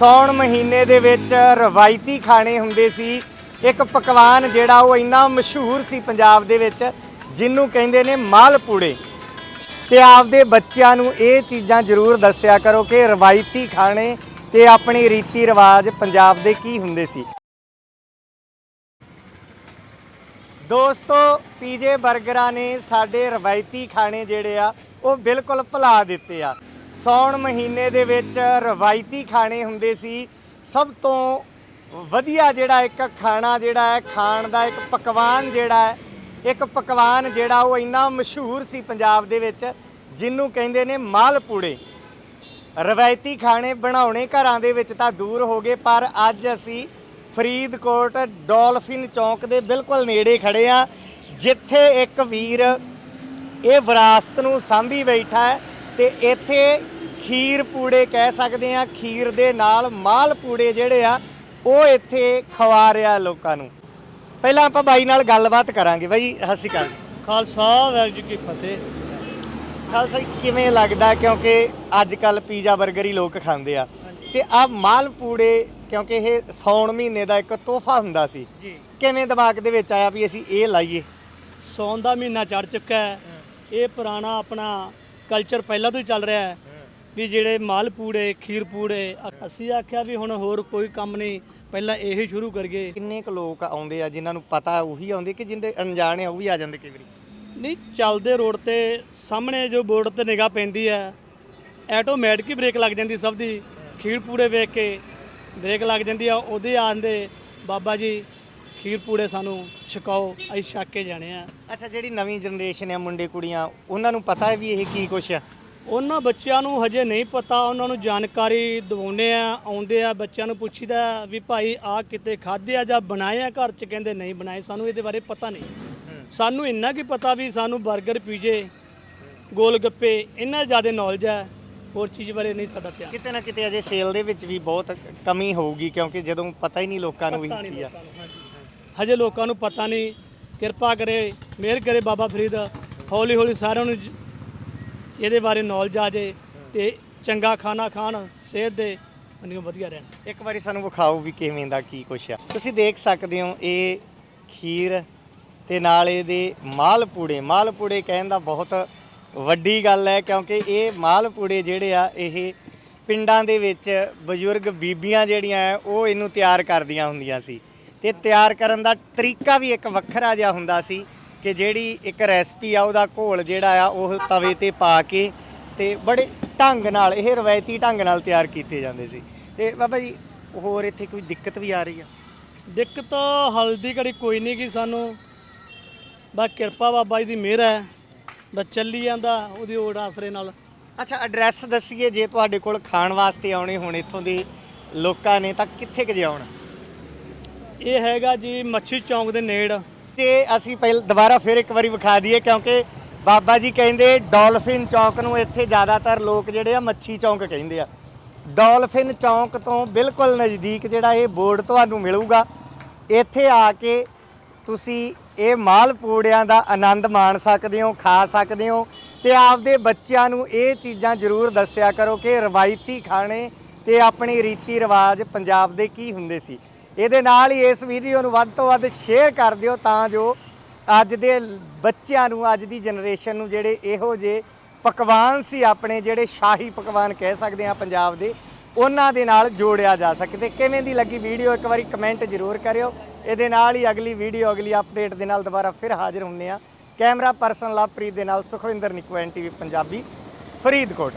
ਸੌਣ ਮਹੀਨੇ ਦੇ ਵਿੱਚ ਰਵਾਇਤੀ ਖਾਣੇ ਹੁੰਦੇ ਸੀ। ਇੱਕ ਪਕਵਾਨ ਜਿਹੜਾ ਉਹ ਇੰਨਾ ਮਸ਼ਹੂਰ ਸੀ ਪੰਜਾਬ ਦੇ ਵਿੱਚ ਜਿਹਨੂੰ ਕਹਿੰਦੇ ਨੇ ਮਾਲਪੂੜੇ ਤੇ ਆਪਦੇ ਬੱਚਿਆਂ ਨੂੰ ਇਹ ਚੀਜ਼ਾਂ ਜ਼ਰੂਰ ਦੱਸਿਆ ਕਰੋ ਕਿ ਰਵਾਇਤੀ ਖਾਣੇ ਤੇ ਆਪਣੇ ਰੀਤੀ ਰਿਵਾਜ ਪੰਜਾਬ ਦੇ ਕੀ ਹੁੰਦੇ ਸੀ। ਦੋਸਤੋ, ਪੀਜੇ 버ਗਰਾਂ ਨੇ ਸਾਡੇ ਰਵਾਇਤੀ ਖਾਣੇ ਜਿਹੜੇ ਆ, ਉਹ ਬਿਲਕੁਲ ਭੁਲਾ ਦਿੱਤੇ ਆ। ਸੌਣ ਮਹੀਨੇ ਦੇ ਵਿੱਚ ਰਵਾਇਤੀ ਖਾਣੇ ਹੁੰਦੇ ਸੀ। ਸਭ ਤੋਂ ਵਧੀਆ ਜਿਹੜਾ ਇੱਕ ਖਾਣਾ ਜਿਹੜਾ ਹੈ, ਖਾਣ ਦਾ ਇੱਕ ਪਕਵਾਨ ਜਿਹੜਾ ਹੈ, ਇੱਕ ਪਕਵਾਨ ਜਿਹੜਾ ਉਹ ਇੰਨਾ ਮਸ਼ਹੂਰ ਸੀ ਪੰਜਾਬ ਦੇ ਵਿੱਚ, ਜਿਹਨੂੰ ਕਹਿੰਦੇ ਨੇ ਮਾਲਪੂੜੇ ਰਵਾਇਤੀ ਖਾਣੇ ਬਣਾਉਣੇ ਘਰਾਂ ਦੇ ਵਿੱਚ ਤਾਂ ਦੂਰ ਹੋ ਗਏ, ਪਰ ਅੱਜ ਅਸੀਂ ਫਰੀਦਕੋਟ ਡੋਲਫਿਨ ਚੌਂਕ ਦੇ ਬਿਲਕੁਲ ਨੇੜੇ ਖੜੇ ਆ ਜਿੱਥੇ ਇੱਕ ਵੀਰ ਇਹ ਵਿਰਾਸਤ ਨੂੰ ਸਾਂਭੀ ਬੈਠਾ ਹੈ। ਤੇ ਇੱਥੇ ਖੀਰ ਪੂੜੇ ਕਹਿ ਸਕਦੇ ਆ ਖੀਰ ਦੇ ਨਾਲ ਮਾਲ ਪੂੜੇ ਜਿਹੜੇ ਆ ਉਹ ਇੱਥੇ ਖਵਾ ਰਿਹਾ ਲੋਕਾਂ ਨੂੰ। ਪਹਿਲਾਂ ਆਪਾਂ ਬਾਈ ਨਾਲ ਗੱਲਬਾਤ ਕਰਾਂਗੇ ਬਾਈ ਸਤਿ ਸ਼੍ਰੀ ਅਕਾਲ। ਖਾਲਸਾ ਵਾਹਿਗੁਰੂ ਜੀ ਕੀ ਫਤਿਹ। ਖਾਲਸਾ ਜੀ, ਕਿਵੇਂ ਲੱਗਦਾ? ਕਿਉਂਕਿ ਅੱਜ ਕੱਲ ਪੀਜ਼ਾ 버ਗਰ ਹੀ ਲੋਕ ਖਾਂਦੇ ਆ। ਤੇ ਆ ਮਾਲ ਪੂੜੇ ਕਿਉਂਕਿ ਇਹ ਸੌਣ ਮਹੀਨੇ ਦਾ ਇੱਕ ਤੋਹਫਾ ਹੁੰਦਾ ਸੀ। ਜੀ। ਕਿਵੇਂ ਦਿਮਾਗ ਦੇ ਵਿੱਚ ਆਇਆ ਵੀ ਅਸੀਂ ਇਹ ਲਾਈਏ? ਸੌਣ ਦਾ ਮਹੀਨਾ ਚੜ ਚੁੱਕਾ ਹੈ। ਇਹ ਪੁਰਾਣਾ ਆਪਣਾ ਕਲਚਰ ਪਹਿਲਾਂ ਤੋਂ ਹੀ ਚੱਲ ਰਿਹਾ ਹੈ ਵੀ ਜਿਹੜੇ ਮਾਲ ਪੂੜੇ ਖੀਰ ਪੂੜੇ ਅਸੀਂ ਆਖਿਆ ਵੀ ਹੁਣ ਹੋਰ ਕੋਈ ਕੰਮ ਨਹੀਂ ਪਹਿਲਾਂ ਇਹੀ ਸ਼ੁਰੂ ਕਰੀਏ। ਕਿੰਨੇ ਕੁ ਲੋਕ ਆਉਂਦੇ ਆ ਜਿਨ੍ਹਾਂ ਨੂੰ ਪਤਾ ਉਹੀ ਆਉਂਦੇ ਕਿ ਜਿੰਦੇ ਅਣਜਾਣੇ ਆ ਉਹ ਵੀ ਆ ਜਾਂਦੇ ਕਈ ਵਾਰੀ? ਨਹੀਂ ਚੱਲਦੇ ਰੋਡ ਤੇ ਸਾਹਮਣੇ ਜੋ ਬੋਰਡ ਤੇ ਨਿਗਾਹ ਪੈਂਦੀ ਹੈ ਆਟੋਮੈਟਿਕ ਹੀ ਬ੍ਰੇਕ ਲੱਗ ਜਾਂਦੀ ਸਭ ਦੀ। ਖੀਰ ਪੂੜੇ ਵੇਖ ਕੇ ਬ੍ਰੇਕ ਲੱਗ ਜਾਂਦੀ ਆ ਉਹਦੇ ਆਂਦੇ ਬਾਬਾ ਜੀ ਖੀਰ ਪੂੜੇ ਸਾਨੂੰ ਛਕਾਓ ਅਸੀਂ ਛੱਕ ਕੇ ਜਾਣੇ ਆ। ਅੱਛਾ ਜਿਹੜੀ ਨਵੀਂ ਜਨਰੇਸ਼ਨ ਆ ਮੁੰਡੇ ਕੁੜੀਆਂ ਉਹਨਾਂ ਨੂੰ ਪਤਾ ਹੈ ਵੀ ਇਹ ਕੀ ਕੁਛ ਆ? ਉਹਨਾਂ ਬੱਚਿਆਂ ਨੂੰ ਹਜੇ ਨਹੀਂ ਪਤਾ ਉਹਨਾਂ ਨੂੰ ਜਾਣਕਾਰੀ ਦਿਵਾਉਂਦੇ ਆ ਆਉਂਦੇ ਆ ਬੱਚਿਆਂ ਨੂੰ ਪੁੱਛੀਦਾ ਵੀ ਭਾਈ ਆ ਕਿਤੇ ਖਾਧੇ ਆ ਜਾਂ ਬਣਾਏ ਆ ਘਰ ਚ ਕਹਿੰਦੇ ਨਹੀਂ ਬਣਾਏ ਸਾਨੂੰ ਇਹਦੇ ਬਾਰੇ ਪਤਾ ਨਹੀਂ। ਸਾਨੂੰ ਇੰਨਾ ਕੀ ਪਤਾ ਵੀ ਸਾਨੂੰ 버ਗਰ ਪੀਜੇ ਗੋਲ ਗੱਪੇ ਇਹਨਾਂ ਜ਼ਿਆਦਾ ਨੌਲੇਜ ਹੈ ਹੋਰ ਚੀਜ਼ ਬਾਰੇ ਨਹੀਂ ਸਾਡਾ ਧਿਆਨ। ਕਿਤੇ ਨਾ ਕਿਤੇ ਅਜੇ ਸੇਲ ਦੇ ਵਿੱਚ ਵੀ ਬਹੁਤ ਕਮੀ ਹੋਊਗੀ ਕਿਉਂਕਿ ਜਦੋਂ ਪਤਾ ਹੀ ਨਹੀਂ ਲੋਕਾਂ ਨੂੰ ਵੀ ਕੀ ਆ। ਹਜੇ ਲੋਕਾਂ ਨੂੰ ਪਤਾ ਨਹੀਂ। ਕਿਰਪਾ ਕਰੇ, ਮਿਹਰ ਕਰੇ ਬਾਬਾ ਫਰੀਦ। ਹੌਲੀ ਹੌਲੀ ਸਾਰਿਆਂ ਨੂੰ ਜ- ਇਹਦੇ ਬਾਰੇ ਨੌਲੇਜ ਆ ਜੇ ਤੇ ਚੰਗਾ ਖਾਣਾ ਖਾਣ, ਸਿਹਤ ਦੇ ਮੰਨਿਓ ਵਧੀਆ ਰਹਿਣ। ਇੱਕ ਵਾਰੀ ਸਾਨੂੰ ਵਿਖਾਓ ਵੀ ਕਿਵੇਂ ਦਾ ਕੀ ਕੁਛ ਆ। ਤੁਸੀਂ ਦੇਖ ਸਕਦੇ ਹੋ, ਇਹ ਖੀਰ ਤੇ ਨਾਲ ਇਹਦੇ ਮਾਲਪੂੜੇ ਮਾਲਪੂੜੇ ਕਹਿਣ ਦਾ ਬਹੁਤ ਵੱਡੀ ਗੱਲ ਹੈ, ਕਿਉਂਕਿ ਇਹ ਮਾਲਪੂੜੇ ਜਿਹੜੇ ਆ, ਇਹ ਪਿੰਡਾਂ ਦੇ ਵਿੱਚ ਬਜ਼ੁਰਗ ਬੀਬੀਆਂ ਜਿਹੜੀਆਂ ਆ ਉਹ ਇਹਨੂੰ ਤਿਆਰ ਕਰਦੀਆਂ ਹੁੰਦੀਆਂ ਸੀ। ਤੇ ਤਿਆਰ ਕਰਨ ਦਾ ਤਰੀਕਾ ਵੀ ਇੱਕ ਵੱਖਰਾ ਜਿਹਾ ਹੁੰਦਾ ਸੀ ਕਿ ਜਿਹੜੀ ਇੱਕ ਰੈਸਪੀ ਆ ਉਹਦਾ ਘੋਲ ਜਿਹੜਾ ਆ ਉਹ ਤਵੇ ਤੇ ਪਾ ਕੇ ਤੇ ਬੜੇ ਢੰਗ ਨਾਲ ਇਹ ਰਵਾਇਤੀ ਢੰਗ ਨਾਲ ਤਿਆਰ ਕੀਤੇ ਜਾਂਦੇ ਸੀ। ਤੇ ਬਾਬਾ ਜੀ ਹੋਰ ਇੱਥੇ ਕੋਈ ਦਿੱਕਤ ਵੀ ਆ ਰਹੀ ਆ? ਦਿੱਕਤ ਹਲਦੀ ਘੜੀ ਕੋਈ ਨਹੀਂ ਗੀ ਸਾਨੂੰ। ਬਸ ਕਿਰਪਾ ਬਾਬਾ ਜੀ ਦੀ ਮਿਹਰ ਹੈ। ਬਸ ਚੱਲੀ ਜਾਂਦਾ ਉਹਦੀ ਓੜ ਆਸਰੇ ਨਾਲ। ਅੱਛਾ ਐਡਰੈਸ ਦੱਸੀਏ ਜੇ ਤੁਹਾਡੇ ਕੋਲ ਖਾਣ ਵਾਸਤੇ ਆਉਣੇ ਹੋਣ ਇੱਥੋਂ ਦੇ ਲੋਕਾਂ ਨੇ ਤਾਂ ਕਿੱਥੇ ਕੁ ਜਾਉਣ ਇਹ ਹੈਗਾ ਜੀ ਮੱਛੀ ਚੌਂਕ ਦੇ ਨੇੜ। ਤੇ ਅਸੀਂ ਪਹਿਲ, ਦੁਬਾਰਾ ਫਿਰ ਇੱਕ ਵਾਰੀ ਵਿਖਾ ਦਈਏ ਕਿਉਂਕਿ ਬਾਬਾ ਜੀ ਕਹਿੰਦੇ ਡਾਲਫਿਨ ਚੌਂਕ ਨੂੰ ਇੱਥੇ ਜ਼ਿਆਦਾਤਰ ਲੋਕ ਜਿਹੜੇ ਆ ਮੱਛੀ ਚੌਂਕ ਕਹਿੰਦੇ ਆ। ਡਾਲਫਿਨ ਚੌਂਕ ਤੋਂ ਬਿਲਕੁਲ ਨਜ਼ਦੀਕ ਜਿਹੜਾ ਇਹ ਬੋਰਡ ਤੁਹਾਨੂੰ ਮਿਲੂਗਾ, ਇੱਥੇ ਆ ਕੇ ਤੁਸੀਂ ਇਹ ਮਾਲ ਪੂੜਿਆਂ ਦਾ ਆਨੰਦ ਮਾਣ ਸਕਦੇ ਹੋ, ਖਾ ਸਕਦੇ ਹੋ ਤੇ ਆਪਦੇ ਬੱਚਿਆਂ ਨੂੰ ਇਹ ਚੀਜ਼ਾਂ ਜ਼ਰੂਰ ਦੱਸਿਆ ਕਰੋ ਕਿ ਰਵਾਇਤੀ ਖਾਣੇ ਤੇ ਆਪਣੀ ਰੀਤੀ ਰਿਵਾਜ ਪੰਜਾਬ ਦੇ ਕੀ ਹੁੰਦੇ ਸੀ। ਇਹਦੇ ਨਾਲ ਹੀ ਇਸ ਵੀਡੀਓ ਨੂੰ ਵੱਧ ਤੋਂ ਵੱਧ ਸ਼ੇਅਰ ਕਰ ਦਿਓ ਤਾਂ ਜੋ ਅੱਜ ਦੇ ਬੱਚਿਆਂ ਨੂੰ, ਅੱਜ ਦੀ ਜਨਰੇਸ਼ਨ ਨੂੰ ਜਿਹੜੇ ਇਹੋ ਜਿਹੇ ਪਕਵਾਨ ਸੀ ਆਪਣੇ, ਜਿਹੜੇ ਸ਼ਾਹੀ ਪਕਵਾਨ ਕਹਿ ਸਕਦੇ ਆ ਪੰਜਾਬ ਦੇ, ਉਹਨਾਂ ਦੇ ਨਾਲ ਜੋੜਿਆ ਜਾ ਸਕੇ। ਤੇ ਕਿਵੇਂ ਦੀ ਲੱਗੀ ਵੀਡੀਓ ਇੱਕ ਵਾਰੀ ਕਮੈਂਟ ਜ਼ਰੂਰ ਕਰਿਓ। ਇਹਦੇ ਨਾਲ ਹੀ ਅਗਲੀ ਵੀਡੀਓ ਅਗਲੀ ਅਪਡੇਟ ਦੇ ਨਾਲ ਦੁਬਾਰਾ ਫਿਰ ਹਾਜ਼ਰ ਹੁੰਨੇ ਆ ਕੈਮਰਾ ਪਰਸਨ ਲਵਪ੍ਰੀਤ ਦੇ ਨਾਲ ਸੁਖਵਿੰਦਰ ਨਿਕਵੈਨ ਟੀਵੀ ਪੰਜਾਬੀ, ਫਰੀਦਕੋਟ।